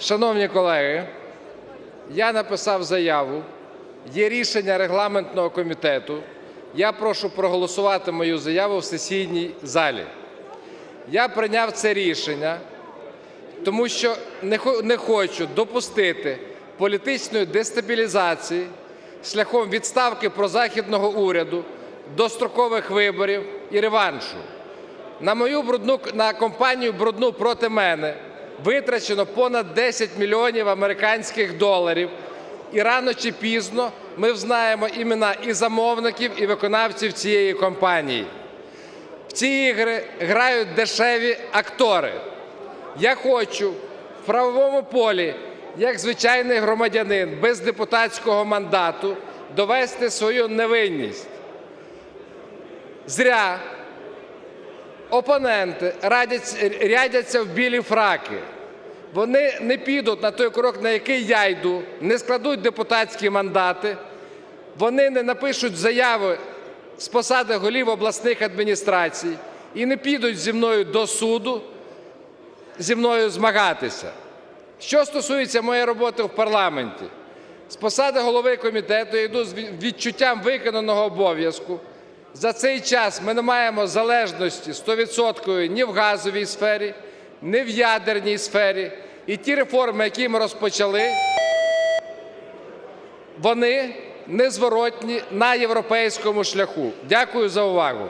Шановні колеги, я написав заяву, є рішення регламентного комітету. Я прошу проголосувати мою заяву в сесійній залі. Я прийняв це рішення, тому що не хочу допустити політичної дестабілізації шляхом відставки прозахідного уряду, дострокових виборів і реваншу. На мою брудну на компанію брудну проти мене витрачено понад 10 мільйонів американських доларів. І рано чи пізно ми взнаємо імена і замовників, і виконавців цієї компанії. В ці ігри грають дешеві актори. Я хочу в правовому полі, як звичайний громадянин без депутатського мандату, довести свою невинність. Зря опоненти рядяться в білі фраки. Вони не підуть на той крок, на який я йду, не складуть депутатські мандати, вони не напишуть заяви з посади голів обласних адміністрацій і не підуть зі мною до суду зі мною змагатися. Що стосується моєї роботи в парламенті, з посади голови комітету я йду з відчуттям виконаного обов'язку. За цей час ми не маємо залежності 100% ні в газовій сфері, ні в ядерній сфері. І ті реформи, які ми розпочали, вони незворотні на європейському шляху. Дякую за увагу.